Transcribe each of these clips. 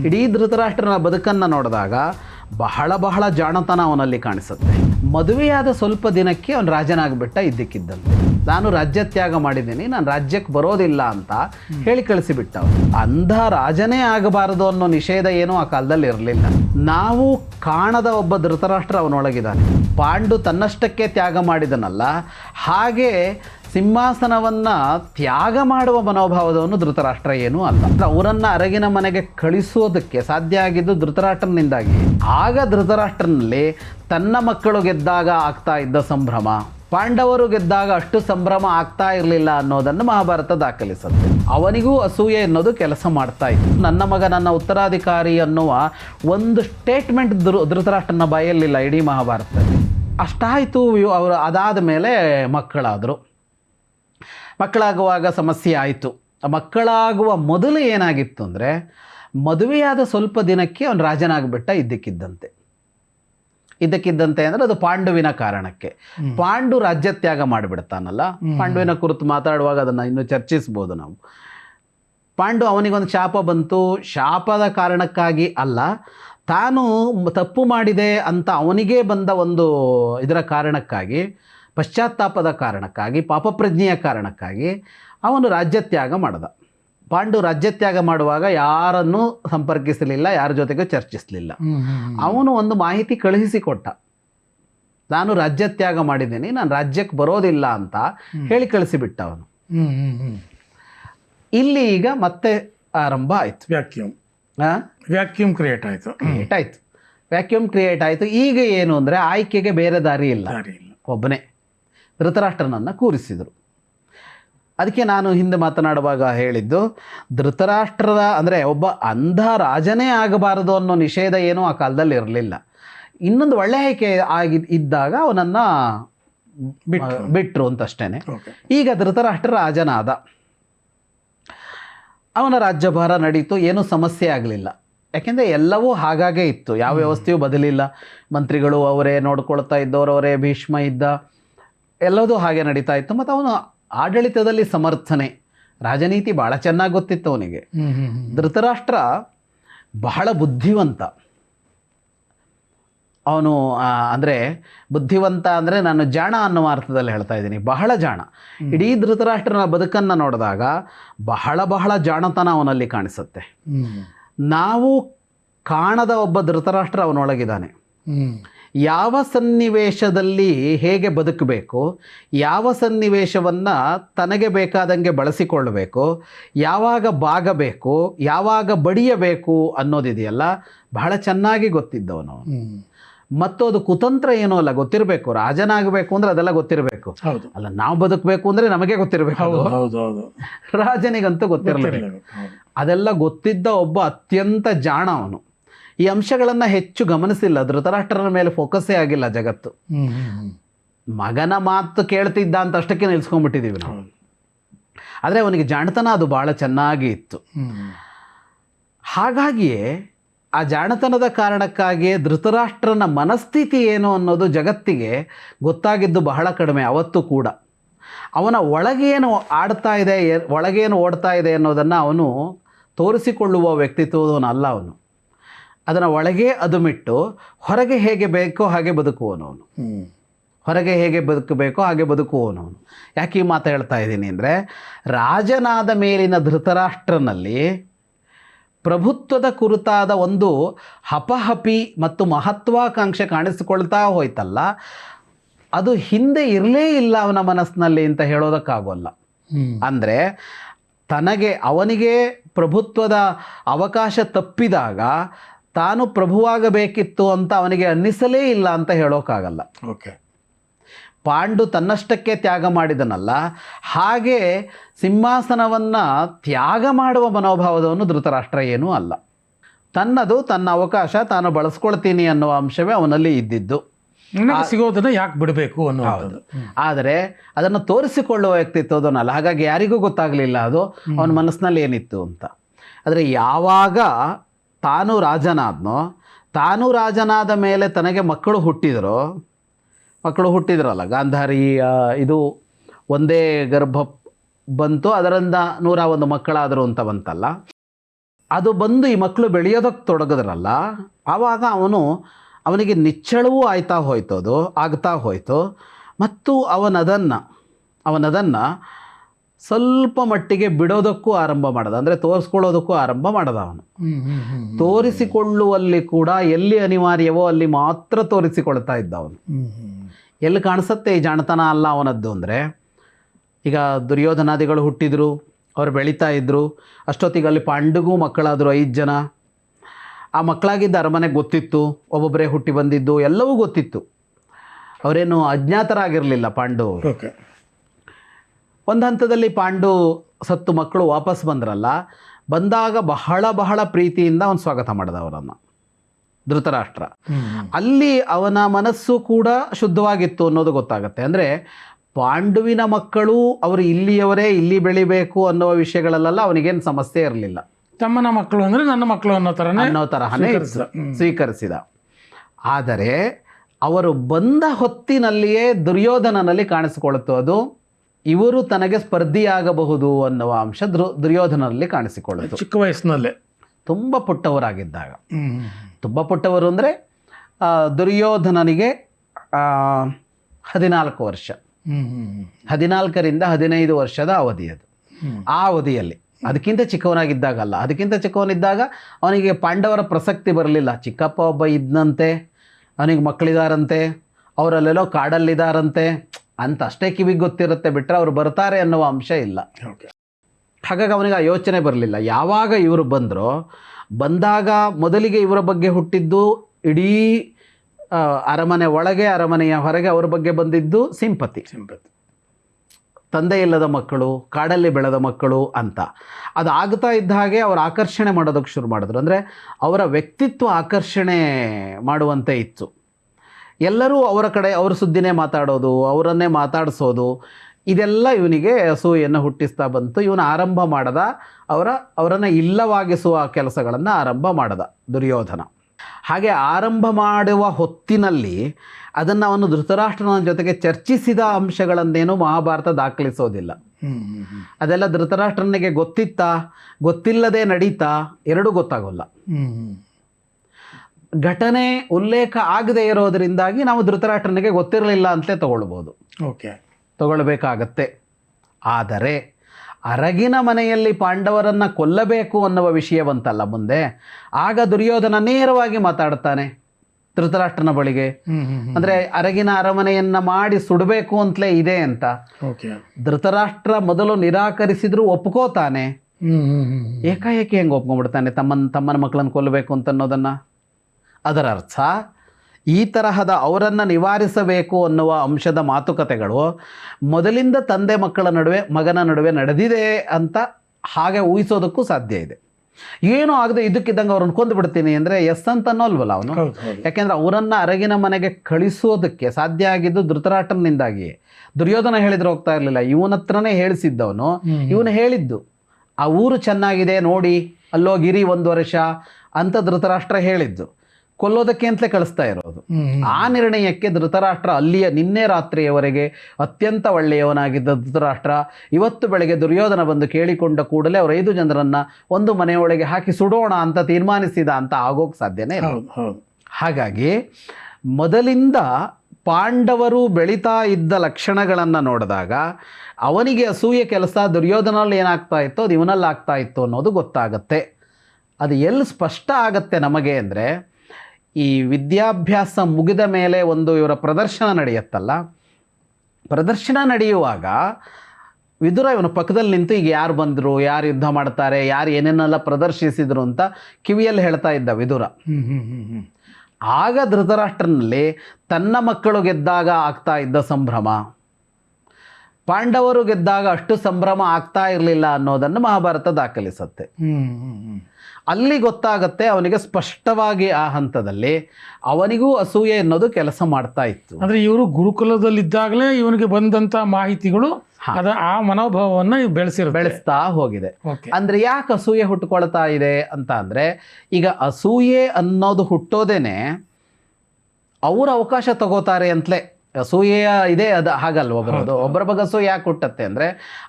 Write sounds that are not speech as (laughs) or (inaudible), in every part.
ಇಡೀ ಧೃತರಾಷ್ಟ್ರನ ಬದುಕನ್ನು ನೋಡಿದಾಗ ಬಹಳ ಬಹಳ ಜಾಣತನ ಅವನಲ್ಲಿ ಕಾಣಿಸುತ್ತೆ. ಮದುವೆಯಾದ ಸ್ವಲ್ಪ ದಿನಕ್ಕೆ ಅವನು ರಾಜನಾಗ್ಬಿಟ್ಟ ಇದ್ದಕ್ಕಿದ್ದಂತೆ ನಾನು ರಾಜ್ಯ ತ್ಯಾಗ ಮಾಡಿದ್ದೀನಿ ನಾನು ರಾಜ್ಯಕ್ಕೆ ಬರೋದಿಲ್ಲ ಅಂತ ಹೇಳಿ ಕಳಿಸಿಬಿಟ್ಟ. ಅಂಧ ರಾಜನೇ ಆಗಬಾರದು ಅನ್ನೋ ನಿಷೇಧ ಏನೂ ಆ ಕಾಲದಲ್ಲಿ ಇರಲಿಲ್ಲ. ನಾವು ಕಾಣದ ಒಬ್ಬ ಧೃತರಾಷ್ಟ್ರ ಅವನೊಳಗಿದ್ದಾನೆ. ಪಾಂಡು ತನ್ನಷ್ಟಕ್ಕೆ ತ್ಯಾಗ ಮಾಡಿದನಲ್ಲ ಹಾಗೆ ಸಿಂಹಾಸನವನ್ನ ತ್ಯಾಗ ಮಾಡುವ ಮನೋಭಾವದವನು ಧೃತರಾಷ್ಟ್ರ ಏನೂ ಅಲ್ಲ. ಅವರನ್ನು ಅರಗಿನ ಮನೆಗೆ ಕಳಿಸೋದಕ್ಕೆ ಸಾಧ್ಯ ಆಗಿದ್ದು ಧೃತರಾಷ್ಟ್ರನಿಂದಾಗಿ. ಆಗ ಧೃತರಾಷ್ಟ್ರನಲ್ಲಿ ತನ್ನ ಮಕ್ಕಳು ಗೆದ್ದಾಗ ಆಗ್ತಾ ಇದ್ದ ಸಂಭ್ರಮ. ಪಾಂಡವರು ಗೆದ್ದಾಗ ಅಷ್ಟು ಸಂಭ್ರಮ ಆಗ್ತಾ ಇರಲಿಲ್ಲ ಅನ್ನೋದನ್ನು ಮಹಾಭಾರತ ದಾಖಲಿಸುತ್ತೆ. ಅವನಿಗೂ ಅಸೂಯೆ ಅನ್ನೋದು ಕೆಲಸ ಮಾಡ್ತಾ ಇತ್ತು. ನನ್ನ ಮಗ ನನ್ನ ಉತ್ತರಾಧಿಕಾರಿ ಅನ್ನುವ ಒಂದು ಸ್ಟೇಟ್ಮೆಂಟ್ ಧೃ, ಧೃತರಾಷ್ಟ್ರನ ಬಾಯಲ್ಲಿಲ್ಲ ಇಡೀ ಮಹಾಭಾರತದಲ್ಲಿ. ಅಷ್ಟಾಯಿತು ಅವರು ಅದಾದ ಮೇಲೆ ಮಕ್ಕಳಾದರು. ಮಕ್ಕಳಾಗುವಾಗ ಸಮಸ್ಯೆ ಆಯಿತು. ಮಕ್ಕಳಾಗುವ ಮೊದಲು ಏನಾಗಿತ್ತು ಅಂದರೆ ಮದುವೆಯಾದ ಸ್ವಲ್ಪ ದಿನಕ್ಕೆ ಅವನು ರಾಜನಾಗ್ಬಿಟ್ಟ ಇದ್ದಕ್ಕಿದ್ದಂತೆ. ಇದ್ದಕ್ಕಿದ್ದಂತೆ ಅಂದರೆ ಅದು ಪಾಂಡುವಿನ ಕಾರಣಕ್ಕೆ. ಪಾಂಡು ರಾಜ್ಯ ತ್ಯಾಗ ಮಾಡಿಬಿಡ್ತಾನಲ್ಲ ಪಾಂಡುವಿನ ಕುರಿತು ಮಾತಾಡುವಾಗ ಅದನ್ನು ಇನ್ನೂ ಚರ್ಚಿಸ್ಬೋದು ನಾವು. ಪಾಂಡು ಅವನಿಗೊಂದು ಶಾಪ ಬಂತು. ಶಾಪದ ಕಾರಣಕ್ಕಾಗಿ ಅಲ್ಲ ತಾನು ತಪ್ಪು ಮಾಡಿದೆ ಅಂತ ಅವನಿಗೆ ಬಂದ ಒಂದು ಇದರ ಕಾರಣಕ್ಕಾಗಿ ಪಶ್ಚಾತ್ತಾಪದ ಕಾರಣಕ್ಕಾಗಿ ಪಾಪಪ್ರಜ್ಞೆಯ ಕಾರಣಕ್ಕಾಗಿ ಅವನು ರಾಜ್ಯತ್ಯಾಗ ಮಾಡಿದ. ಪಾಂಡು ರಾಜ್ಯತ್ಯಾಗ ಮಾಡುವಾಗ ಯಾರನ್ನೂ ಸಂಪರ್ಕಿಸಲಿಲ್ಲ ಯಾರ ಜೊತೆಗೂ ಚರ್ಚಿಸಲಿಲ್ಲ. ಅವನು ಒಂದು ಮಾಹಿತಿ ಕಳುಹಿಸಿಕೊಟ್ಟ. ನಾನು ರಾಜ್ಯತ್ಯಾಗ ಮಾಡಿದ್ದೀನಿ ನಾನು ರಾಜ್ಯಕ್ಕೆ ಬರೋದಿಲ್ಲ ಅಂತ ಹೇಳಿ ಕಳಿಸಿಬಿಟ್ಟ ಅವನು. ಇಲ್ಲಿ ಈಗ ಮತ್ತೆ ಆರಂಭ ಆಯಿತು. ವ್ಯಾಕ್ಯೂಮ್. ವ್ಯಾಕ್ಯೂಮ್ ಕ್ರಿಯೇಟ್ ಆಯಿತು. ಕ್ರಿಯೇಟ್ ಆಯಿತು. ವ್ಯಾಕ್ಯೂಮ್ ಕ್ರಿಯೇಟ್ ಆಯಿತು. ಈಗ ಏನು ಅಂದರೆ ಆಯ್ಕೆಗೆ ಬೇರೆ ದಾರಿ ಇಲ್ಲ. ದಾರಿ ಇಲ್ಲ. ಒಬ್ಬನೇ. ಧೃತರಾಷ್ಟ್ರನನ್ನು ಕೂರಿಸಿದರು. ಅದಕ್ಕೆ ನಾನು ಹಿಂದೆ ಮಾತನಾಡುವಾಗ ಹೇಳಿದ್ದು ಧೃತರಾಷ್ಟ್ರದ ಅಂದರೆ ಒಬ್ಬ ಅಂಧ ರಾಜನೇ ಆಗಬಾರದು ಅನ್ನೋ ನಿಷೇಧ ಏನೂ ಆ ಕಾಲದಲ್ಲಿ ಇರಲಿಲ್ಲ. ಇನ್ನೊಂದು ಒಳ್ಳೆ ಆಯ್ಕೆ ಆಗಿ ಇದ್ದಾಗ ಅವನನ್ನು ಬಿಟ್ರು. ಬಿಟ್ಟರು ಅಂತಷ್ಟೇ ಈಗ ಧೃತರಾಷ್ಟ್ರ ರಾಜನಾದ. ಅವನ ರಾಜ್ಯಭಾರ ನಡೀತು ಏನೂ ಸಮಸ್ಯೆ ಆಗಲಿಲ್ಲ. ಯಾಕೆಂದರೆ ಎಲ್ಲವೂ ಹಾಗಾಗೇ ಇತ್ತು. ಯಾವ ವ್ಯವಸ್ಥೆಯೂ ಬದಲಿಲ್ಲ. ಮಂತ್ರಿಗಳು ಅವರೇ ನೋಡ್ಕೊಳ್ತಾ ಇದ್ದವರು ಅವರೇ ಭೀಷ್ಮ ಇದ್ದ. ಎಲ್ಲದೂ ಹಾಗೆ ನಡೀತಾ ಇತ್ತು. ಮತ್ತು ಅವನು ಆಡಳಿತದಲ್ಲಿ ಸಮರ್ಥನೆ. ರಾಜನೀತಿ ಭಾಳ ಚೆನ್ನಾಗಿ ಗೊತ್ತಿತ್ತು ಅವನಿಗೆ. ಧೃತರಾಷ್ಟ್ರ ಬಹಳ ಬುದ್ಧಿವಂತ. ಅವನು ಅಂದರೆ ಬುದ್ಧಿವಂತ ಅಂದರೆ ನಾನು ಜಾಣ ಅನ್ನುವ ಅರ್ಥದಲ್ಲಿ ಹೇಳ್ತಾ ಇದ್ದೀನಿ. ಬಹಳ ಜಾಣ. ಇಡೀ ಧೃತರಾಷ್ಟ್ರನ ಬದುಕನ್ನು ನೋಡಿದಾಗ ಬಹಳ ಬಹಳ ಜಾಣತನ ಅವನಲ್ಲಿ ಕಾಣಿಸುತ್ತೆ. ನಾವು ಕಾಣದ ಒಬ್ಬ ಧೃತರಾಷ್ಟ್ರ ಅವನೊಳಗಿದ್ದಾನೆ. ಯಾವ ಸನ್ನಿವೇಶದಲ್ಲಿ ಹೇಗೆ ಬದುಕಬೇಕು ಯಾವ ಸನ್ನಿವೇಶವನ್ನು ತನಗೆ ಬೇಕಾದಂಗೆ ಬಳಸಿಕೊಳ್ಳಬೇಕು ಯಾವಾಗ ಬಾಗಬೇಕು ಯಾವಾಗ ಬಡಿಯಬೇಕು ಅನ್ನೋದಿದೆಯಲ್ಲ ಬಹಳ ಚೆನ್ನಾಗಿ ಗೊತ್ತಿದ್ದವನು ಮತ್ತು ಅದು ಕುತಂತ್ರ ಏನೂ ಅಲ್ಲ ಗೊತ್ತಿರಬೇಕು. ರಾಜನಾಗಬೇಕು ಅಂದರೆ ಅದೆಲ್ಲ ಗೊತ್ತಿರಬೇಕು. ಹೌದು. ಅಲ್ಲ ನಾವು ಬದುಕಬೇಕು ಅಂದರೆ ನಮಗೆ ಗೊತ್ತಿರಬೇಕು ಹೌದು ಹೌದು ಹೌದು. ರಾಜನಿಗಂತೂ ಗೊತ್ತಿರಲಿಲ್ಲ. ಅದೆಲ್ಲ ಗೊತ್ತಿದ್ದ ಒಬ್ಬ ಅತ್ಯಂತ ಜಾಣ ಅವನು. ಈ ಅಂಶಗಳನ್ನು ಹೆಚ್ಚು ಗಮನಿಸಿಲ್ಲ ಧೃತರಾಷ್ಟ್ರನ ಮೇಲೆ ಫೋಕಸ್ಸೇ ಆಗಿಲ್ಲ ಜಗತ್ತು. ಮಗನ ಮಾತು ಕೇಳ್ತಿದ್ದ ಅಂತ ಅಷ್ಟಕ್ಕೆ ನಿಲ್ಸ್ಕೊಂಡ್ಬಿಟ್ಟಿದ್ದೀವಿ ನಾವು. ಆದರೆ ಅವನಿಗೆ ಜಾಣತನ ಅದು ಭಾಳ ಚೆನ್ನಾಗಿ ಇತ್ತು. ಹಾಗಾಗಿಯೇ ಆ ಜಾಣತನದ ಕಾರಣಕ್ಕಾಗಿಯೇ ಧೃತರಾಷ್ಟ್ರನ ಮನಸ್ಥಿತಿ ಏನು ಅನ್ನೋದು ಜಗತ್ತಿಗೆ ಗೊತ್ತಾಗಿದ್ದು ಬಹಳ ಕಡಿಮೆ ಅವತ್ತು ಕೂಡ ಅವನ ಒಳಗೇನು ಆಡ್ತಾ ಇದೆ ಒಳಗೇನು ಓಡ್ತಾ ಇದೆ ಅನ್ನೋದನ್ನು ಅವನು ತೋರಿಸಿಕೊಳ್ಳುವ ವ್ಯಕ್ತಿತ್ವದವನಲ್ಲ ಅವನು ಅದನ್ನು ಒಳಗೆ ಅದುಮಿಟ್ಟು ಹೊರಗೆ ಹೇಗೆ ಬೇಕೋ ಹಾಗೆ ಬದುಕುವನು ಅವನು. ಹೊರಗೆ ಹೇಗೆ ಬದುಕಬೇಕೋ ಹಾಗೆ ಬದುಕುವನು ಯಾಕೆ ಈ ಮಾತು ಹೇಳ್ತಾ ಇದ್ದೀನಿ ಅಂದರೆ ರಾಜನಾದ ಮೇಲಿನ ಧೃತರಾಷ್ಟ್ರನಲ್ಲಿ ಪ್ರಭುತ್ವದ ಕುರಿತಾದ ಒಂದು ಹಪಹಪಿ ಮತ್ತು ಮಹತ್ವಾಕಾಂಕ್ಷೆ ಕಾಣಿಸಿಕೊಳ್ತಾ ಹೋಯ್ತಲ್ಲ ಅದು ಹಿಂದೆ ಇರಲೇ ಇಲ್ಲ ಅವನ ಮನಸ್ಸಿನಲ್ಲಿ ಅಂತ ಹೇಳೋದಕ್ಕಾಗೋಲ್ಲ. ಅಂದರೆ ತನಗೆ ಅವನಿಗೆ ಪ್ರಭುತ್ವದ ಅವಕಾಶ ತಪ್ಪಿದಾಗ ತಾನು ಪ್ರಭುವಾಗಬೇಕಿತ್ತು ಅಂತ ಅವನಿಗೆ ಅನ್ನಿಸಲೇ ಇಲ್ಲ ಅಂತ ಹೇಳೋಕ್ಕಾಗಲ್ಲ ಓಕೆ. ಪಾಂಡು ತನ್ನಷ್ಟಕ್ಕೆ ತ್ಯಾಗ ಮಾಡಿದನಲ್ಲ ಹಾಗೆ ಸಿಂಹಾಸನವನ್ನು ತ್ಯಾಗ ಮಾಡುವ ಮನೋಭಾವದವನು ಧೃತರಾಷ್ಟ್ರ ಏನೂ ಅಲ್ಲ. ತನ್ನದು ತನ್ನ ಅವಕಾಶ ತಾನು ಬಳಸ್ಕೊಳ್ತೀನಿ ಅನ್ನುವ ಅಂಶವೇ ಅವನಲ್ಲಿ ಇದ್ದಿದ್ದು. ಸಿಗೋದನ್ನು ಯಾಕೆ ಬಿಡಬೇಕು ಅನ್ನೋದು ಆದರೆ ಅದನ್ನು ತೋರಿಸಿಕೊಳ್ಳುವ ವ್ಯಕ್ತಿತ್ವದವನಲ್ಲ ಹಾಗಾಗಿ ಯಾರಿಗೂ ಗೊತ್ತಾಗಲಿಲ್ಲ ಅದು. ಅವನ ಮನಸ್ಸಿನಲ್ಲಿ ಏನಿತ್ತು ಅಂತ. ಆದರೆ ಯಾವಾಗ ತಾನು ರಾಜನಾದ್ನೋ? ತಾನು ರಾಜನಾದ ಮೇಲೆ ತನಗೆ ಮಕ್ಕಳು ಹುಟ್ಟಿದರು? ಮಕ್ಕಳು ಹುಟ್ಟಿದ್ರಲ್ಲ, ಗಾಂಧಾರಿ ಇದು ಒಂದೇ ಗರ್ಭ ಬಂತು, ಅದರಿಂದ ನೂರ ಒಂದು ಮಕ್ಕಳಾದರು ಅಂತ ಬಂತಲ್ಲ. ಅದು ಬಂದು ಈ ಮಕ್ಕಳು ಬೆಳೆಯೋದಕ್ಕೆ ತೊಡಗಿದ್ರಲ್ಲ, ಆವಾಗ ಅವನು ಅವನಿಗೆ ನಿಚ್ಚಳವೂ ಆಯ್ತಾ ಹೋಯ್ತು ಅದು ಆಗ್ತಾ ಹೋಯಿತು, ಮತ್ತು ಅವನದನ್ನು ಅವನದನ್ನು ಸ್ವಲ್ಪ ಮಟ್ಟಿಗೆ ಬಿಡೋದಕ್ಕೂ ಆರಂಭ ಮಾಡದ. ಅಂದರೆ ತೋರಿಸ್ಕೊಳ್ಳೋದಕ್ಕೂ ಆರಂಭ ಮಾಡದ ಅವನು. ತೋರಿಸಿಕೊಳ್ಳುವಲ್ಲಿ ಕೂಡ ಎಲ್ಲಿ ಅನಿವಾರ್ಯವೋ ಅಲ್ಲಿ ಮಾತ್ರ ತೋರಿಸಿಕೊಳ್ತಾ ಇದ್ದ ಅವನು. ಎಲ್ಲಿ ಕಾಣಿಸುತ್ತೆ ಈ ಜಾಣತನ ಅಲ್ಲ ಅವನದ್ದು ಅಂದರೆ ಈಗ ದುರ್ಯೋಧನಾದಿಗಳು ಹುಟ್ಟಿದ್ರು ಅವ್ರು ಬೆಳೀತಾ ಇದ್ದರು ಅಷ್ಟೊತ್ತಿಗೆ ಅಲ್ಲಿ ಪಾಂಡುಗೂ ಮಕ್ಕಳಾದರು ಐದು ಜನ. ಆ ಮಕ್ಕಳಾಗಿದ್ದ ಅರಮನೆಗೆ ಗೊತ್ತಿತ್ತು ಒಬ್ಬೊಬ್ಬರೇ ಹುಟ್ಟಿ ಬಂದಿದ್ದು ಎಲ್ಲವೂ ಗೊತ್ತಿತ್ತು. ಅವರೇನು ಅಜ್ಞಾತರಾಗಿರಲಿಲ್ಲ ಪಾಂಡು ಒಂದು ಹಂತದಲ್ಲಿ ಪಾಂಡು ಸತ್ತು ಮಕ್ಕಳು ವಾಪಸ್ ಬಂದ್ರಲ್ಲ ಬಂದಾಗ ಬಹಳ ಬಹಳ ಪ್ರೀತಿಯಿಂದ ಅವನು ಸ್ವಾಗತ ಮಾಡಿದ ಅವರನ್ನು ಧೃತರಾಷ್ಟ್ರ ಅಲ್ಲಿ ಅವನ ಮನಸ್ಸು ಕೂಡ ಶುದ್ಧವಾಗಿತ್ತು ಅನ್ನೋದು ಗೊತ್ತಾಗುತ್ತೆ. ಅಂದರೆ ಪಾಂಡುವಿನ ಮಕ್ಕಳು ಅವರು ಇಲ್ಲಿಯವರೇ ಇಲ್ಲಿ ಬೆಳಿಬೇಕು ಅನ್ನುವ ವಿಷಯಗಳಲ್ಲೆಲ್ಲ ಅವನಿಗೇನು ಸಮಸ್ಯೆ ಇರಲಿಲ್ಲ. ತಮ್ಮನ ಮಕ್ಕಳು ಅಂದರೆ ನನ್ನ ಮಕ್ಕಳು ಅನ್ನೋ ಥರ ಅನ್ನೋ ತರಹನೇ ಸ್ವೀಕರಿಸಿದ. ಸ್ವೀಕರಿಸಿದ. ಆದರೆ ಅವರು ಬಂದ ಹೊತ್ತಿನಲ್ಲಿಯೇ ದುರ್ಯೋಧನನಲ್ಲಿ ಕಾಣಿಸಿಕೊಳ್ಳುತ್ತು ಅದು. ಇವರು ತನಗೆ ಸ್ಪರ್ಧಿಯಾಗಬಹುದು ಅನ್ನುವ ಅಂಶ ದುರ್ ದುರ್ಯೋಧನರಲ್ಲಿ ಕಾಣಿಸಿಕೊಳ್ಳುತ್ತೆ ಚಿಕ್ಕ ವಯಸ್ಸಿನಲ್ಲೇ. ತುಂಬ ಪುಟ್ಟವರಾಗಿದ್ದಾಗ. ತುಂಬ ಪುಟ್ಟವರು ಅಂದರೆ ದುರ್ಯೋಧನನಿಗೆ ಹದಿನಾಲ್ಕು ವರ್ಷ. ಹದಿನಾಲ್ಕರಿಂದ ಹದಿನೈದು ವರ್ಷದ ಅವಧಿ ಅದು. ಆ ಅವಧಿಯಲ್ಲಿ. ಅದಕ್ಕಿಂತ ಚಿಕ್ಕವನಾಗಿದ್ದಾಗಲ್ಲ. ಅದಕ್ಕಿಂತ ಚಿಕ್ಕವನಿದ್ದಾಗ ಅವನಿಗೆ ಪಾಂಡವರ ಪ್ರಸಕ್ತಿ ಬರಲಿಲ್ಲ. ಚಿಕ್ಕಪ್ಪ ಒಬ್ಬ ಇದ್ದಂತೆ ಅವನಿಗೆ ಮಕ್ಕಳಿದಾರಂತೆ ಅವರಲ್ಲೆಲ್ಲೋ ಕಾಡಲ್ಲಿದ್ದಾರಂತೆ ಅಂತ ಅಷ್ಟೇ ಕಿವಿಗೆ ಗೊತ್ತಿರುತ್ತೆ ಬಿಟ್ಟರೆ ಅವ್ರು ಬರ್ತಾರೆ ಅನ್ನುವ ಅಂಶ ಇಲ್ಲ. ಓಕೆ ಹಾಗಾಗಿ ಅವನಿಗೆ ಆ ಯೋಚನೆ ಬರಲಿಲ್ಲ. ಯಾವಾಗ ಇವರು ಬಂದರೋ ಬಂದಾಗ ಮೊದಲಿಗೆ ಇವರ ಬಗ್ಗೆ ಹುಟ್ಟಿದ್ದು ಇಡೀ ಅರಮನೆ ಒಳಗೆ ಅರಮನೆಯ ಹೊರಗೆ ಅವ್ರ ಬಗ್ಗೆ ಬಂದಿದ್ದು ಸಿಂಪತಿ. ಸಿಂಪತಿ. ತಂದೆ ಇಲ್ಲದ ಮಕ್ಕಳು ಕಾಡಲ್ಲಿ ಬೆಳೆದ ಮಕ್ಕಳು ಅಂತ. ಅದು ಆಗ್ತಾ ಇದ್ದ ಹಾಗೆ ಅವರು ಆಕರ್ಷಣೆ ಮಾಡೋದಕ್ಕೆ ಶುರು ಮಾಡಿದ್ರು. ಅಂದರೆ ಅವರ ವ್ಯಕ್ತಿತ್ವ ಆಕರ್ಷಣೆ ಮಾಡುವಂತೆ ಇತ್ತು. ಎಲ್ಲರೂ ಅವರ ಕಡೆ ಅವ್ರ ಸುದ್ದಿನೇ ಮಾತಾಡೋದು ಅವರನ್ನೇ ಮಾತಾಡಿಸೋದು ಇದೆಲ್ಲ ಇವನಿಗೆ ಅಸೂಯನ್ನು ಹುಟ್ಟಿಸ್ತಾ ಬಂತು. ಇವನು ಆರಂಭ ಮಾಡದ ಅವರ ಅವರನ್ನು ಇಲ್ಲವಾಗಿಸುವ ಕೆಲಸಗಳನ್ನು ಆರಂಭ ಮಾಡದ ದುರ್ಯೋಧನ. ಹಾಗೆ ಆರಂಭ ಮಾಡುವ ಹೊತ್ತಿನಲ್ಲಿ ಅದನ್ನು ಅವನು ಧೃತರಾಷ್ಟ್ರನ ಜೊತೆಗೆ ಚರ್ಚಿಸಿದ ಅಂಶಗಳನ್ನೇನು ಮಹಾಭಾರತ ದಾಖಲಿಸೋದಿಲ್ಲ. ಅದೆಲ್ಲ ಧೃತರಾಷ್ಟ್ರನಿಗೆ ಗೊತ್ತಿತ್ತಾ ಗೊತ್ತಿಲ್ಲದೆ ನಡೀತಾ ಎರಡೂ ಗೊತ್ತಾಗೋಲ್ಲ. ಘಟನೆ ಉಲ್ಲೇಖ ಆಗದೇ ಇರೋದರಿಂದಾಗಿ ನಾವು ಧೃತರಾಷ್ಟ್ರನಿಗೆ ಗೊತ್ತಿರಲಿಲ್ಲ ಅಂತಲೇ ತಗೊಳ್ಬೋದು. ಓಕೆ. ತಗೊಳ್ಬೇಕಾಗತ್ತೆ. ಆದರೆ ಅರಗಿನ ಮನೆಯಲ್ಲಿ ಪಾಂಡವರನ್ನು ಕೊಲ್ಲಬೇಕು ಅನ್ನುವ ವಿಷಯ ಬಂತಲ್ಲ ಮುಂದೆ ಆಗ ದುರ್ಯೋಧನ ನೇರವಾಗಿ ಮಾತಾಡ್ತಾನೆ ಧೃತರಾಷ್ಟ್ರನ ಬಳಿಗೆ. ಅಂದರೆ ಅರಗಿನ ಅರಮನೆಯನ್ನು ಮಾಡಿ ಸುಡಬೇಕು ಅಂತಲೇ ಇದೆ ಅಂತ. ಧೃತರಾಷ್ಟ್ರ ಮೊದಲು ನಿರಾಕರಿಸಿದ್ರು ಒಪ್ಕೋತಾನೆ. ಏಕಾಏಕಿ ಹೆಂಗೆ ಒಪ್ಕೊಂಡ್ಬಿಡ್ತಾನೆ ತಮ್ಮನ ತಮ್ಮನ ಮಕ್ಕಳನ್ನು ಕೊಲ್ಲಬೇಕು ಅಂತ ಅನ್ನೋದನ್ನು ಅದರ ಅರ್ಥ ಈ ತರಹದ ಅವರನ್ನು ನಿವಾರಿಸಬೇಕು ಅನ್ನುವ ಅಂಶದ ಮಾತುಕತೆಗಳು ಮೊದಲಿಂದ ತಂದೆ ಮಕ್ಕಳ ನಡುವೆ ಮಗನ ನಡುವೆ ನಡೆದಿದೆ ಅಂತ ಹಾಗೆ ಊಹಿಸೋದಕ್ಕೂ ಸಾಧ್ಯ ಇದೆ. ಏನೂ ಆಗದೆ ಇದಕ್ಕಿದ್ದಂಗೆ ಅವ್ರನ್ನ ಕೊಂದು ಬಿಡ್ತೀನಿ ಅಂದರೆ ಎಸ್ ಅಂತ ಅನ್ನೋಲ್ವಲ್ಲ ಅವನು? ಯಾಕೆಂದರೆ ಅವರನ್ನು ಅರಗಿನ ಮನೆಗೆ ಕಳಿಸೋದಕ್ಕೆ ಸಾಧ್ಯ ಆಗಿದ್ದು ಧೃತರಾಷ್ಟ್ರನಿಂದಾಗಿ. ದುರ್ಯೋಧನ ಹೇಳಿದ್ರೆ ಹೋಗ್ತಾ ಇರಲಿಲ್ಲ ಇವನ ಹತ್ರನೇ ಹೇಳಿಸಿದ್ದವನು. ಇವನು ಹೇಳಿದ್ದು ಆ ಊರು ಚೆನ್ನಾಗಿದೆ ನೋಡಿ ಅಲ್ಲೋಗಿರಿ ಒಂದು ವರ್ಷ ಅಂತ ಧೃತರಾಷ್ಟ್ರ ಹೇಳಿದ್ದು. ಕೊಲ್ಲೋದಕ್ಕೆ ಅಂತಲೇ ಕಳಿಸ್ತಾ ಇರೋದು. ಆ ನಿರ್ಣಯಕ್ಕೆ ಧೃತರಾಷ್ಟ್ರ ಅಲ್ಲಿಯ ನಿನ್ನೆ ರಾತ್ರಿಯವರೆಗೆ ಅತ್ಯಂತ ಒಳ್ಳೆಯವನಾಗಿದ್ದ ಧೃತರಾಷ್ಟ್ರ ಇವತ್ತು ಬೆಳಗ್ಗೆ ದುರ್ಯೋಧನ ಬಂದು ಕೇಳಿಕೊಂಡ ಕೂಡಲೇ ಅವರ ಐದು ಜನರನ್ನ ಒಂದು ಮನೆಯೊಳಗೆ ಹಾಕಿ ಸುಡೋಣ ಅಂತ ತೀರ್ಮಾನಿಸಿದ ಅಂತ ಆಗೋಕೆ ಸಾಧ್ಯನೇ ಇಲ್ಲ. ಹಾಗಾಗಿ ಮೊದಲಿಂದ ಪಾಂಡವರು ಬೆಳೀತಾ ಇದ್ದ ಲಕ್ಷಣಗಳನ್ನು ನೋಡಿದಾಗ ಅವನಿಗೆ ಅಸೂಯೆ ಕೆಲಸ ದುರ್ಯೋಧನಲ್ಲಿ ಏನಾಗ್ತಾ ಇತ್ತು ಅದು ಇವನಲ್ಲಿ ಆಗ್ತಾ ಇತ್ತು ಅನ್ನೋದು ಗೊತ್ತಾಗತ್ತೆ. ಅದು ಎಲ್ಲಿ ಸ್ಪಷ್ಟ ಆಗತ್ತೆ ನಮಗೆ ಅಂದರೆ ಈ ವಿದ್ಯಾಭ್ಯಾಸ ಮುಗಿದ ಮೇಲೆ ಒಂದು ಇವರ ಪ್ರದರ್ಶನ ನಡೆಯುತ್ತಲ್ಲ. ಪ್ರದರ್ಶನ ನಡೆಯುವಾಗ ವಿದುರ ಇವನು ಪಕ್ಕದಲ್ಲಿ ನಿಂತು ಈಗ ಯಾರು ಬಂದರು ಯಾರು ಯುದ್ಧ ಮಾಡ್ತಾರೆ ಯಾರು ಏನೇನೆಲ್ಲ ಪ್ರದರ್ಶಿಸಿದರು ಅಂತ ಕಿವಿಯಲ್ಲಿ ಹೇಳ್ತಾ ಇದ್ದ ವಿದುರ. ಆಗ ಧೃತರಾಷ್ಟ್ರನಲ್ಲಿ ತನ್ನ ಮಕ್ಕಳು ಗೆದ್ದಾಗ ಆಗ್ತಾ ಇದ್ದ ಸಂಭ್ರಮ. ಪಾಂಡವರು ಗೆದ್ದಾಗ ಅಷ್ಟು ಸಂಭ್ರಮ ಆಗ್ತಾ ಇರಲಿಲ್ಲ ಅನ್ನೋದನ್ನು ಮಹಾಭಾರತ ದಾಖಲಿಸುತ್ತೆ. ಅಲ್ಲಿ ಗೊತ್ತಾಗತ್ತೆ ಅವನಿಗೆ ಸ್ಪಷ್ಟವಾಗಿ ಆ ಹಂತದಲ್ಲಿ ಅವನಿಗೂ ಅಸೂಯೆ ಅನ್ನೋದು ಕೆಲಸ ಮಾಡ್ತಾ ಇತ್ತು. ಅಂದ್ರೆ ಇವರು ಗುರುಕುಲದಲ್ಲಿದ್ದಾಗಲೇ ಇವನಿಗೆ ಬಂದಂತ ಮಾಹಿತಿಗಳು ಅದು ಆ ಮನೋಭಾವವನ್ನು ಬೆಳೆಸಿರ ಬೆಳೆಸ್ತಾ ಹೋಗಿದೆ. ಅಂದ್ರೆ ಯಾಕೆ ಅಸೂಯೆ ಹುಟ್ಟುಕೊಳ್ತಾ ಇದೆ ಅಂತ ಅಂದರೆ ಈಗ ಅಸೂಯೆ ಅನ್ನೋದು ಹುಟ್ಟೋದೇನೆ ಅವ್ರ ಅವಕಾಶ ತಗೋತಾರೆ ಅಂತಲೇ. ಅಸೂಯೆಯ ಇದೆ ಅದು ಹಾಗಲ್ವ ಬರೋದು? ಒಬ್ಬರ ಬಗ್ಗೆ ಅಸೂಯೆ ಯಾಕೆ ಹುಟ್ಟತ್ತೆ ಅಂದರೆ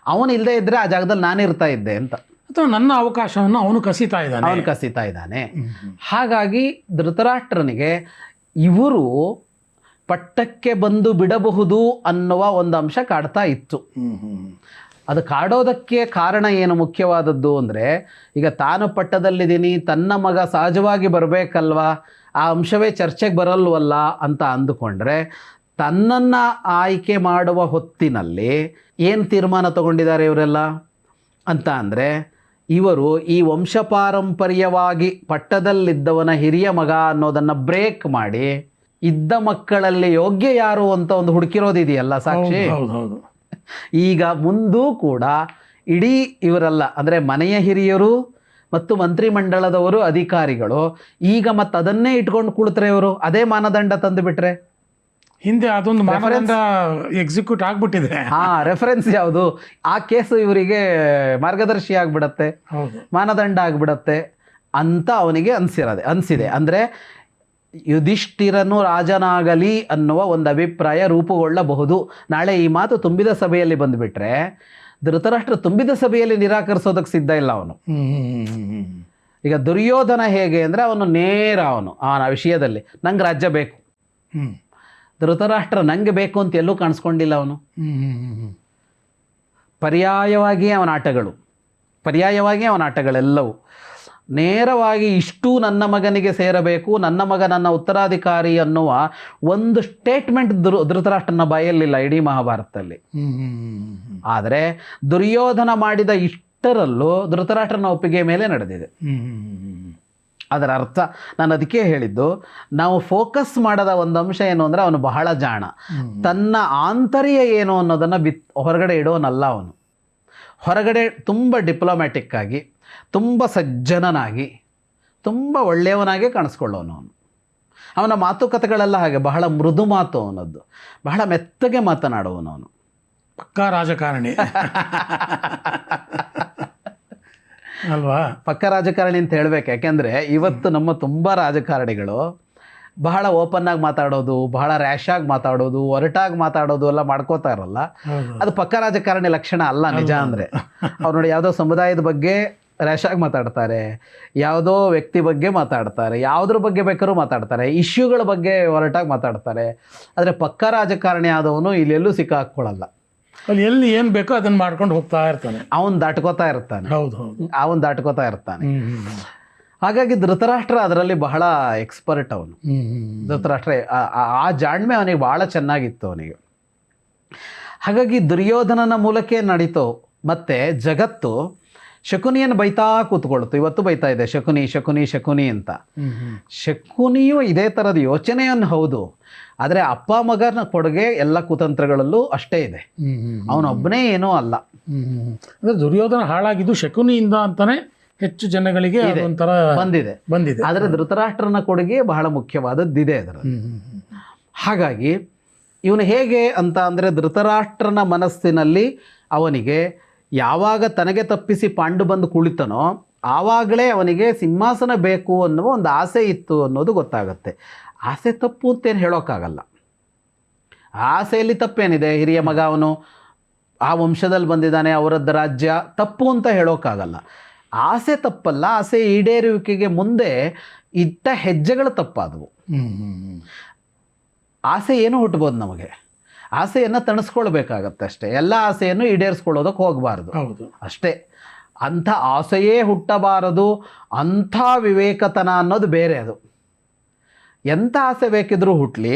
ಅವನು ಇಲ್ಲದೇ ಇದ್ದರೆ ಆ ಜಾಗದಲ್ಲಿ ನಾನು ಇರ್ತಾ ಇದ್ದೆ ಅಂತ. ಅಥವಾ ನನ್ನ ಅವಕಾಶವನ್ನು ಅವನು ಕಸಿತಾ ಇದ್ದಾನೆ ಅವನು ಕಸಿತಾ ಇದ್ದಾನೆ. ಹಾಗಾಗಿ ಧೃತರಾಷ್ಟ್ರನಿಗೆ ಇವರು ಪಟ್ಟಕ್ಕೆ ಬಂದು ಬಿಡಬಹುದು ಅನ್ನುವ ಒಂದು ಅಂಶ ಕಾಡ್ತಾ ಇತ್ತು. ಅದು ಕಾಡೋದಕ್ಕೆ ಕಾರಣ ಏನು ಮುಖ್ಯವಾದದ್ದು ಅಂದರೆ ಈಗ ತಾನು ಪಟ್ಟದಲ್ಲಿದ್ದೀನಿ ತನ್ನ ಮಗ ಸಹಜವಾಗಿ ಬರಬೇಕಲ್ವಾ ಆ ಅಂಶವೇ ಚರ್ಚೆಗೆ ಬರಲ್ವಲ್ಲ ಅಂತ ಅಂದುಕೊಂಡ್ರೆ ತನ್ನನ್ನು ಆಯ್ಕೆ ಮಾಡುವ ಹೊತ್ತಿನಲ್ಲಿ ಏನು ತೀರ್ಮಾನ ತಗೊಂಡಿದ್ದಾರೆ ಇವರೆಲ್ಲ ಅಂತ ಅಂದರೆ ಇವರು ಈ ವಂಶಪಾರಂಪರ್ಯವಾಗಿ ಪಟ್ಟದಲ್ಲಿದ್ದವನ ಹಿರಿಯ ಮಗ ಅನ್ನೋದನ್ನು ಬ್ರೇಕ್ ಮಾಡಿ ಇದ್ದ ಮಕ್ಕಳಲ್ಲಿ ಯೋಗ್ಯ ಯಾರು ಅಂತ ಒಂದು ಹುಡುಕಿರೋದಿದೆಯಲ್ಲ ಸಾಕ್ಷಿ? ಹೌದು ಹೌದು ಈಗ ಮುಂದೂ ಕೂಡ ಇಡೀ ಇವರಲ್ಲ ಅಂದರೆ ಮನೆಯ ಹಿರಿಯರು ಮತ್ತು ಮಂತ್ರಿಮಂಡಲದವರು ಅಧಿಕಾರಿಗಳು ಈಗ ಮತ್ತೆ ಅದನ್ನೇ ಇಟ್ಕೊಂಡು ಕುಳಿತರೆ ಇವರು. ಅದೇ ಮಾನದಂಡ ತಂದು ಬಿಟ್ರೆ. ಹಿಂದೆ ಅದೊಂದು ಮಾನದಂಡ ಎಕ್ಸಿಕ್ಯೂಟ್ ಆಗ್ಬಿಟ್ಟಿದೆ. ಹಾ ರೆಫರೆನ್ಸ್ ಯಾವುದು? ಆ ಕೇಸು ಇವರಿಗೆ ಮಾರ್ಗದರ್ಶಿ ಆಗ್ಬಿಡತ್ತೆ ಮಾನದಂಡ ಆಗ್ಬಿಡತ್ತೆ ಅಂತ ಅವನಿಗೆ ಅನ್ಸಿರದೆ ಅನಿಸಿದೆ. ಅಂದರೆ ಯುಧಿಷ್ಠಿರನು ರಾಜನಾಗಲಿ ಅನ್ನುವ ಒಂದು ಅಭಿಪ್ರಾಯ ರೂಪುಗೊಳ್ಳಬಹುದು. ನಾಳೆ ಈ ಮಾತು ತುಂಬಿದ ಸಭೆಯಲ್ಲಿ ಬಂದುಬಿಟ್ರೆ ಧೃತರಾಷ್ಟ್ರ ತುಂಬಿದ ಸಭೆಯಲ್ಲಿ ನಿರಾಕರಿಸೋದಕ್ಕೆ ಸಿದ್ಧ ಇಲ್ಲ ಅವನು. ಈಗ ದುರ್ಯೋಧನ ಹೇಗೆ ಅಂದರೆ ಅವನು ನೇರ ಅವನು ಆ ವಿಷಯದಲ್ಲಿ. ನಂಗೆ ರಾಜ್ಯ ಬೇಕು. ಧೃತರಾಷ್ಟ್ರ ನಂಗೆ ಬೇಕು ಅಂತ ಎಲ್ಲೂ ಕಾಣಿಸ್ಕೊಂಡಿಲ್ಲ ಅವನು. ಪರ್ಯಾಯವಾಗಿ ಅವನ ಆಟಗಳು ಪರ್ಯಾಯವಾಗಿ ಅವನ ಆಟಗಳೆಲ್ಲವೂ ನೇರವಾಗಿ ಇಷ್ಟು ನನ್ನ ಮಗನಿಗೆ ಸೇರಬೇಕು ನನ್ನ ಮಗ ನನ್ನ ಉತ್ತರಾಧಿಕಾರಿ ಅನ್ನುವ ಒಂದು ಸ್ಟೇಟ್ಮೆಂಟ್ ಧೃ ಧೃತರಾಷ್ಟ್ರನ ಬಾಯಲ್ಲಿಲ್ಲ ಇಡೀ ಮಹಾಭಾರತದಲ್ಲಿ. ಆದರೆ ದುರ್ಯೋಧನ ಮಾಡಿದ ಇಷ್ಟರಲ್ಲೂ ಧೃತರಾಷ್ಟ್ರನ ಒಪ್ಪಿಗೆ ಮೇಲೆ ನಡೆದಿದೆ. ಅದರ ಅರ್ಥ ನಾನು ಅದಕ್ಕೆ ಹೇಳಿದ್ದು ನಾವು ಫೋಕಸ್ ಮಾಡದ ಒಂದು ಅಂಶ ಏನು ಅಂದರೆ ಅವನು ಬಹಳ ಜಾಣ. ತನ್ನ ಆಂತರ್ಯ ಏನು ಅನ್ನೋದನ್ನು ಬಿತ್ ಹೊರಗಡೆ ಇಡೋನಲ್ಲ ಅವನು. ಹೊರಗಡೆ ತುಂಬ ಡಿಪ್ಲೊಮ್ಯಾಟಿಕ್ ಆಗಿ ತುಂಬ ಸಜ್ಜನನಾಗಿ ತುಂಬ ಒಳ್ಳೆಯವನಾಗಿ ಕಾಣಿಸ್ಕೊಳ್ಳೋನು ಅವನು. ಅವನ ಮಾತುಕತೆಗಳೆಲ್ಲ ಹಾಗೆ ಬಹಳ ಮೃದು ಮಾತು ಅವನದ್ದು. ಬಹಳ ಮೆತ್ತಗೆ ಮಾತನಾಡುವನು ಅವನು. ಪಕ್ಕಾ ರಾಜಕಾರಣಿ. (laughs) ಅಲ್ವಾ? ಪಕ್ಕ ರಾಜಕಾರಣಿ ಅಂತ ಹೇಳ್ಬೇಕು. ಯಾಕೆಂದರೆ ಇವತ್ತು ನಮ್ಮ ತುಂಬ ರಾಜಕಾರಣಿಗಳು ಬಹಳ ಓಪನ್ ಆಗಿ ಮಾತಾಡೋದು ಬಹಳ ರ್ಯಾಶ್ ಆಗಿ ಮಾತಾಡೋದು ಒರಟಾಗಿ ಮಾತಾಡೋದು ಎಲ್ಲ ಮಾಡ್ಕೋತಾ ಇರಲ್ಲ. ಅದು ಪಕ್ಕ ರಾಜಕಾರಣಿ ಲಕ್ಷಣ ಅಲ್ಲ ನಿಜ ಅಂದರೆ. ಅವ್ರು ನೋಡಿ ಯಾವುದೋ ಸಮುದಾಯದ ಬಗ್ಗೆ ರ್ಯಾಶ್ ಆಗಿ ಮಾತಾಡ್ತಾರೆ ಯಾವುದೋ ವ್ಯಕ್ತಿ ಬಗ್ಗೆ ಮಾತಾಡ್ತಾರೆ ಯಾವುದ್ರ ಬಗ್ಗೆ ಬೇಕಾದ್ರೂ ಮಾತಾಡ್ತಾರೆ ಇಶ್ಯೂಗಳ ಬಗ್ಗೆ ಹೊರಟಾಗಿ ಮಾತಾಡ್ತಾರೆ. ಆದರೆ ಪಕ್ಕ ರಾಜಕಾರಣಿ ಆದವನು ಇಲ್ಲೆಲ್ಲೂ ಸಿಕ್ಕಾಕೊಳ್ಳಲ್ಲ ಅಲ್ಲಿ ಎಲ್ಲಿ ಏನ್ ಬೇಕೋ ಅದನ್ನ ಮಾಡ್ಕೊಂಡು ಹೋಗ್ತಾ ಇರ್ತಾನೆ. ಅವನು ದಾಟ್ಕೋತಾ ಇರ್ತಾನೆ. ಹೌದು ಹೌದು. ಅವನು ದಾಟ್ಕೋತಾ ಇರ್ತಾನೆ. ಹಾಗಾಗಿ ಧೃತರಾಷ್ಟ್ರ ಅದರಲ್ಲಿ ಬಹಳ ಎಕ್ಸ್ಪರ್ಟ್ ಅವನು. ಧೃತರಾಷ್ಟ್ರ ಆ ಜಾಣ್ಮೆ ಅವನಿಗೆ ಭಾಳ ಚೆನ್ನಾಗಿತ್ತು ಅವನಿಗೆ. ಹಾಗಾಗಿ ದುರ್ಯೋಧನನ ಮೂಲಕ ನಡೀತು. ಮತ್ತೆ ಜಗತ್ತು ಶಕುನಿಯನ್ನು ಬೈತಾ ಕೂತ್ಕೊಳ್ತು ಇವತ್ತು ಬೈತಾ ಇದೆ ಶಕುನಿ ಶಕುನಿ ಶಕುನಿ ಅಂತ. ಶಕುನಿಯು ಇದೇ ಥರದ ಯೋಚನೆಯನ್ನು ಹೌದು ಆದರೆ ಅಪ್ಪ ಮಗನ ಕೊಡುಗೆ ಎಲ್ಲ ಕುತಂತ್ರಗಳಲ್ಲೂ ಅಷ್ಟೇ ಇದೆ. ಅವನೊಬ್ಬನೇ ಏನೂ ಅಲ್ಲ. ಅಂದ್ರೆ ದುರ್ಯೋಧನ ಹಾಳಾಗಿದ್ದು ಶಕುನಿಯಿಂದ ಅಂತಾನೆ ಹೆಚ್ಚು ಜನಗಳಿಗೆ ಒಂಥರ ಬಂದಿದೆ ಬಂದಿದೆ ಆದರೆ ಧೃತರಾಷ್ಟ್ರನ ಕೊಡುಗೆ ಬಹಳ ಮುಖ್ಯವಾದದ್ದಿದೆ ಅದರ. ಹಾಗಾಗಿ ಇವನು ಹೇಗೆ ಅಂತ ಅಂದರೆ ಧೃತರಾಷ್ಟ್ರನ ಮನಸ್ಸಿನಲ್ಲಿ ಅವನಿಗೆ ಯಾವಾಗ ತನಗೆ ತಪ್ಪಿಸಿ ಪಾಂಡು ಬಂದು ಕುಳಿತನೋ ಆವಾಗಲೇ ಅವನಿಗೆ ಸಿಂಹಾಸನ ಬೇಕು ಅನ್ನುವ ಒಂದು ಆಸೆ ಇತ್ತು ಅನ್ನೋದು ಗೊತ್ತಾಗುತ್ತೆ. ಆಸೆ ತಪ್ಪು ಅಂತೇನು ಹೇಳೋಕ್ಕಾಗಲ್ಲ ಆಸೆಯಲ್ಲಿ ತಪ್ಪೇನಿದೆ? ಹಿರಿಯ ಮಗ ಅವನು ಆ ವಂಶದಲ್ಲಿ ಬಂದಿದ್ದಾನೆ ಅವರದ್ದು ರಾಜ್ಯ. ತಪ್ಪು ಅಂತ ಹೇಳೋಕ್ಕಾಗಲ್ಲ ಆಸೆ ತಪ್ಪಲ್ಲ ಆಸೆ ಈಡೇರುವಿಕೆಗೆ ಮುಂದೆ ಇಟ್ಟ ಹೆಜ್ಜೆಗಳು ತಪ್ಪಾದವು. ಆಸೆ ಏನು ಹುಟ್ಬೋದು ನಮಗೆ? ಆಸೆಯನ್ನು ತಣಿಸ್ಕೊಳ್ಬೇಕಾಗತ್ತೆ ಅಷ್ಟೇ. ಎಲ್ಲ ಆಸೆಯನ್ನು ಈಡೇರಿಸ್ಕೊಳ್ಳೋದಕ್ಕೆ ಹೋಗಬಾರ್ದು. ಅಷ್ಟೇ. ಅಂಥ ಆಸೆಯೇ ಹುಟ್ಟಬಾರದು ಅಂಥ ವಿವೇಕತನ ಅನ್ನೋದು ಬೇರೆ ಅದು. ಎಂಥ ಆಸೆ ಬೇಕಿದ್ರೂ ಹುಟ್ಟಲಿ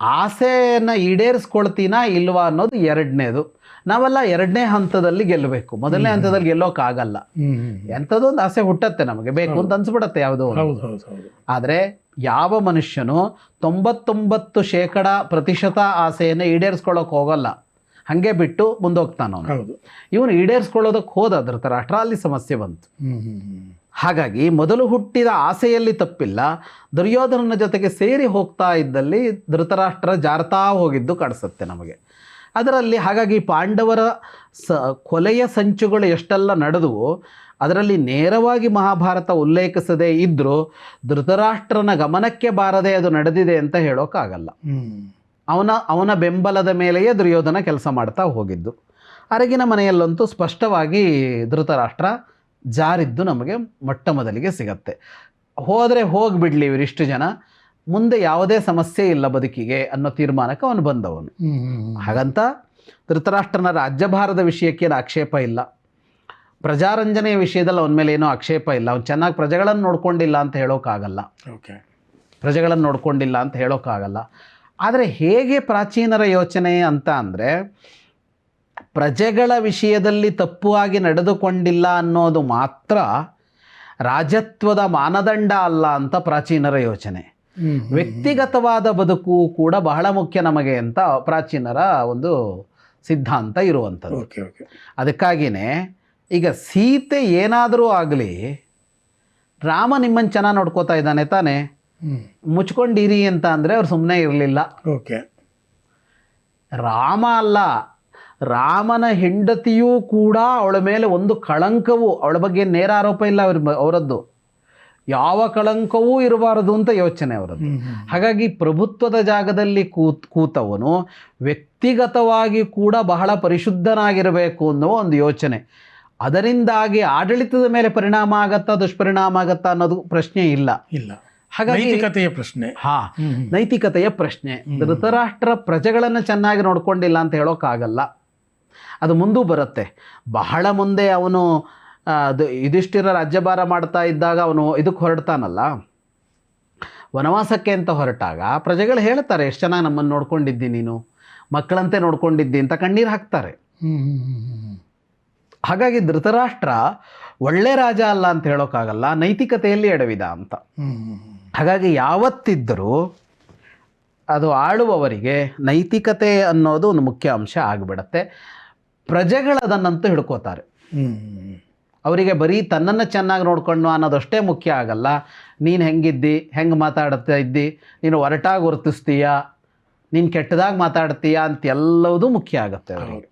ಆಸೆಯನ್ನು ಈಡೇರಿಸ್ಕೊಳ್ತೀನಾ ಇಲ್ವಾ ಅನ್ನೋದು ಎರಡನೇದು. ನಾವೆಲ್ಲ ಎರಡನೇ ಹಂತದಲ್ಲಿ ಗೆಲ್ಲಬೇಕು. ಮೊದಲನೇ ಹಂತದಲ್ಲಿ ಗೆಲ್ಲೋಕ್ಕಾಗಲ್ಲ ಎಂಥದ್ದೊಂದು ಆಸೆ ಹುಟ್ಟತ್ತೆ ನಮಗೆ. ಬೇಕು ಅಂತ ಅನ್ಸ್ಬಿಡತ್ತೆ ಯಾವುದೋ ಆದರೆ ಯಾವ ಮನುಷ್ಯನು ತೊಂಬತ್ತೊಂಬತ್ತು ಶೇಕಡ ಪ್ರತಿಶತ ಆಸೆಯನ್ನು ಈಡೇರಿಸ್ಕೊಳ್ಳೋಕೆ ಹೋಗಲ್ಲ. ಹಾಗೆ ಬಿಟ್ಟು ಮುಂದೋಗ್ತಾನ ಅವನು. ಇವನು ಈಡೇರಿಸ್ಕೊಳ್ಳೋದಕ್ಕೆ ಹೋದ ಅದ್ರ ಥರ ಅಷ್ಟರಲ್ಲಿ ಸಮಸ್ಯೆ ಬಂತು. ಹಾಗಾಗಿ ಮೊದಲು ಹುಟ್ಟಿದ ಆಸೆಯಲ್ಲಿ ತಪ್ಪಿಲ್ಲ. ದುರ್ಯೋಧನನ ಜೊತೆಗೆ ಸೇರಿ ಹೋಗ್ತಾ ಇದ್ದಲ್ಲಿ ಧೃತರಾಷ್ಟ್ರ ಜಾರ್ತಾ ಹೋಗಿದ್ದು ಕಾಣಿಸುತ್ತೆ ನಮಗೆ. ಅದರಲ್ಲಿ ಹಾಗಾಗಿ ಪಾಂಡವರ ಸ ಕೊಲೆಯ ಸಂಚುಗಳು ಎಷ್ಟೆಲ್ಲ ನಡೆದುವು ಅದರಲ್ಲಿ ನೇರವಾಗಿ ಮಹಾಭಾರತ ಉಲ್ಲೇಖಿಸದೇ ಇದ್ದರೂ ಧೃತರಾಷ್ಟ್ರನ ಗಮನಕ್ಕೆ ಬಾರದೆ ಅದು ನಡೆದಿದೆ ಅಂತ ಹೇಳೋಕ್ಕಾಗಲ್ಲ. ಅವನ ಅವನ ಬೆಂಬಲದ ಮೇಲೆಯೇ ದುರ್ಯೋಧನ ಕೆಲಸ ಮಾಡ್ತಾ ಹೋಗಿದ್ದು. ಅರಗಿನ ಮನೆಯಲ್ಲಂತೂ ಸ್ಪಷ್ಟವಾಗಿ ಧೃತರಾಷ್ಟ್ರ ಜಾರಿದ್ದು ನಮಗೆ ಮೊಟ್ಟ ಮೊದಲಿಗೆ ಸಿಗತ್ತೆ. ಹೋದರೆ ಹೋಗಿಬಿಡ್ಲಿ ಇವರಿಷ್ಟು ಜನ. ಮುಂದೆ ಯಾವುದೇ ಸಮಸ್ಯೆ ಇಲ್ಲ ಬದುಕಿಗೆ ಅನ್ನೋ ತೀರ್ಮಾನಕ್ಕೆ ಅವನು ಬಂದವನು. ಹಾಗಂತ ಧೃತರಾಷ್ಟ್ರನ ರಾಜ್ಯಭಾರದ ವಿಷಯಕ್ಕೆ ಏನು ಆಕ್ಷೇಪ ಇಲ್ಲ. ಪ್ರಜಾರಂಜನೆಯ ವಿಷಯದಲ್ಲಿ ಅವನ ಮೇಲೆ ಏನೋ ಆಕ್ಷೇಪ ಇಲ್ಲ. ಅವ್ನು ಚೆನ್ನಾಗಿ ಪ್ರಜೆಗಳನ್ನು ನೋಡ್ಕೊಂಡಿಲ್ಲ ಅಂತ ಹೇಳೋಕ್ಕಾಗಲ್ಲ ಓಕೆ. ಪ್ರಜೆಗಳನ್ನು ನೋಡ್ಕೊಂಡಿಲ್ಲ ಅಂತ ಹೇಳೋಕ್ಕಾಗಲ್ಲ ಆದರೆ ಹೇಗೆ ಪ್ರಾಚೀನರ ಯೋಚನೆ ಅಂತ ಅಂದರೆ ಪ್ರಜೆಗಳ ವಿಷಯದಲ್ಲಿ ತಪ್ಪುವಾಗಿ ನಡೆದುಕೊಂಡಿಲ್ಲ ಅನ್ನೋದು ಮಾತ್ರ ರಾಜತ್ವದ ಮಾನದಂಡ ಅಲ್ಲ ಅಂತ ಪ್ರಾಚೀನರ ಯೋಚನೆ. ವ್ಯಕ್ತಿಗತವಾದ ಬದುಕು ಕೂಡ ಬಹಳ ಮುಖ್ಯ ನಮಗೆ ಅಂತ ಪ್ರಾಚೀನರ ಒಂದು ಸಿದ್ಧಾಂತ ಇರುವಂಥದ್ದು. Okay okay. ಅದಕ್ಕಾಗಿಯೇ ಈಗ ಸೀತೆ ಏನಾದರೂ ಆಗಲಿ ರಾಮ ನಿಮ್ಮನ್ನು ಚೆನ್ನಾಗಿ ನೋಡ್ಕೋತಾ ಇದ್ದಾನೆ ತಾನೇ. ಮುಚ್ಕೊಂಡಿರಿ ಅಂತ ಅಂದರೆ ಅವ್ರು ಸುಮ್ಮನೆ ಇರಲಿಲ್ಲ. ಓಕೆ. ರಾಮ ಅಲ್ಲ ರಾಮನ ಹೆಂಡತಿಯೂ ಕೂಡ ಅವಳ ಮೇಲೆ ಒಂದು ಕಳಂಕವು ಅವಳ ಬಗ್ಗೆ ನೇರ ಆರೋಪ ಇಲ್ಲ ಅವ್ರ ಅವರದ್ದು. ಯಾವ ಕಳಂಕವೂ ಇರಬಾರದು ಅಂತ ಯೋಚನೆ ಅವರದ್ದು. ಹಾಗಾಗಿ ಪ್ರಭುತ್ವದ ಜಾಗದಲ್ಲಿ ಕೂತ್ ಕೂತವನು ವ್ಯಕ್ತಿಗತವಾಗಿ ಕೂಡ ಬಹಳ ಪರಿಶುದ್ಧನಾಗಿರಬೇಕು ಅನ್ನೋ ಒಂದು ಯೋಚನೆ. ಅದರಿಂದಾಗಿ ಆಡಳಿತದ ಮೇಲೆ ಪರಿಣಾಮ ಆಗತ್ತಾ ದುಷ್ಪರಿಣಾಮ ಆಗತ್ತಾ ಅನ್ನೋದು ಪ್ರಶ್ನೆ ಇಲ್ಲ. ಇಲ್ಲ. ಹಾಗಾಗಿ ನೈತಿಕತೆಯ ಪ್ರಶ್ನೆ. ಹಾ. ನೈತಿಕತೆಯ ಪ್ರಶ್ನೆ. ಧೃತರಾಷ್ಟ್ರ ಪ್ರಜೆಗಳನ್ನು ಚೆನ್ನಾಗಿ ನೋಡ್ಕೊಂಡಿಲ್ಲ ಅಂತ ಹೇಳೋಕ್ಕಾಗಲ್ಲ ಅದು ಮುಂದೂ ಬರುತ್ತೆ. ಬಹಳ ಮುಂದೆ ಅವನು ಅದು ಯುಧಿಷ್ಠಿರ ರಾಜ್ಯಭಾರ ಮಾಡ್ತಾ ಇದ್ದಾಗ ಅವನು ಇದಕ್ಕೆ ಹೊರಡ್ತಾನಲ್ಲ. ವನವಾಸಕ್ಕೆ ಅಂತ ಹೊರಟಾಗ ಪ್ರಜೆಗಳು ಹೇಳ್ತಾರೆ ಎಷ್ಟು ಚೆನ್ನಾಗಿ ನಮ್ಮನ್ನು ನೋಡ್ಕೊಂಡಿದ್ದಿ ನೀನು? ಮಕ್ಕಳಂತೆ ನೋಡ್ಕೊಂಡಿದ್ದಿ? ಅಂತ ಕಣ್ಣೀರು ಹಾಕ್ತಾರೆ. ಹಾಗಾಗಿ ಧೃತರಾಷ್ಟ್ರ ಒಳ್ಳೆ ರಾಜ ಅಲ್ಲ ಅಂತ ಹೇಳೋಕ್ಕಾಗಲ್ಲ ನೈತಿಕತೆಯಲ್ಲಿ ಎಡವಿದ ಅಂತ. ಹಾಗಾಗಿ ಯಾವತ್ತಿದ್ದರೂ ಅದು ಆಳುವವರಿಗೆ ನೈತಿಕತೆ ಅನ್ನೋದು ಒಂದು ಮುಖ್ಯ ಅಂಶ ಆಗಿಬಿಡತ್ತೆ. ಪ್ರಜೆಗಳದನ್ನಂತೂ ಹಿಡ್ಕೋತಾರೆ. ಅವರಿಗೆ ಬರೀ ತನ್ನನ್ನು ಚೆನ್ನಾಗಿ ನೋಡ್ಕೊಂಡು ಅನ್ನೋದಷ್ಟೇ ಮುಖ್ಯ ಆಗಲ್ಲ. ನೀನು ಹೆಂಗಿದ್ದಿ ಹೆಂಗೆ ಮಾತಾಡ್ತಾ ಇದ್ದಿ ನೀನು ಒರಟಾಗಿ ವರ್ತಿಸ್ತೀಯಾ ನೀನು ಕೆಟ್ಟದಾಗಿ ಮಾತಾಡ್ತೀಯಾ ಅಂತ ಎಲ್ಲವೂ ಮುಖ್ಯ ಆಗುತ್ತೆ ಅವರಿಗೆ.